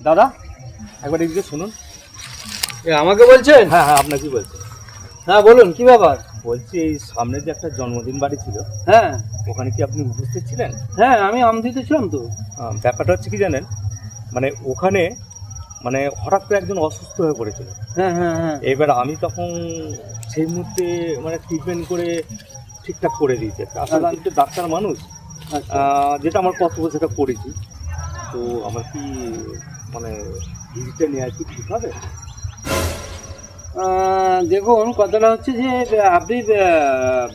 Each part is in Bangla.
দাদা একবার এদিকে শুনুন। এ, আমাকে বলছেন? হ্যাঁ হ্যাঁ আপনাকে বলছে। হ্যাঁ বলুন কি ব্যাপার? বলছি এই সামনে যে একটা জন্মদিন বাড়ি ছিল হ্যাঁ। ওখানে কি আপনি উপস্থিত ছিলেন? হ্যাঁ আমি আমদিতে ছিলাম তো। আহ, ব্যাপারটা হচ্ছে কি জানেন মানে ওখানে মানে হঠাৎ করে একজন অসুস্থ হয়ে পড়েছিল। হ্যাঁ হ্যাঁ হ্যাঁ। এবার আমি তখন সেই মুহূর্তে মানে ট্রিটমেন্ট করে ঠিকঠাক করে দিয়েছে। আসলে আমি তো ডাক্তার মানুষ আচ্ছা। আহ, যেটা আমার কর্তব্য সেটা করেছি। তো আমার কি মানে ভিজিটটা নেওয়া কি ঠিক হবে দেখুন কথাটা হচ্ছে যে আপনি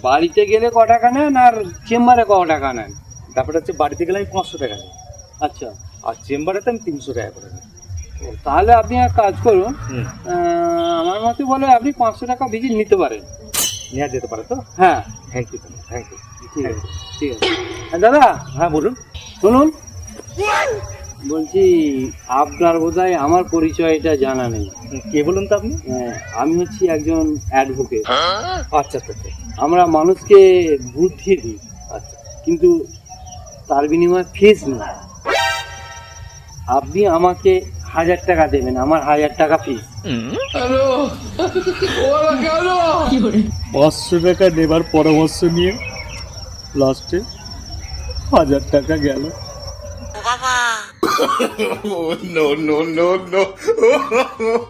বাড়িতে গেলে ক টাকা নেন আর চেম্বারে ক টাকা নেন? ব্যাপারটা হচ্ছে বাড়িতে গেলে আমি পাঁচশো টাকা নিই। আচ্ছা। আর চেম্বারেতে আমি তিনশো টাকা করে নিই তাহলে আপনি এক কাজ করুন আমার মতে বলে আপনি পাঁচশো টাকা ভিজিট নিতে পারেন। নেওয়া যেতে পারে তো? হ্যাঁ। থ্যাংক ইউ থ্যাংক ইউ ঠিক আছে ঠিক আছে। হ্যাঁ, দাদা। হ্যাঁ বলুন। শুনুন। বলছি আপনার বোধহয় আমার পরিচয়টা জানা নেই। কে বলুন তো আপনি? হ্যাঁ, আমি হচ্ছি একজন অ্যাডভোকেট আচ্ছা আচ্ছা আচ্ছা। আমরা মানুষকে বুদ্ধি দিই। আচ্ছা। কিন্তু তার বিনিময়ে ফিস নেই। আপনি আমাকে হাজার টাকা দেবেন আমার হাজার টাকা ফিস পাঁচশো টাকা নেবার পরামর্শ নিয়ে লাস্টে হাজার টাকা গেল। Oh, no, no, no, no.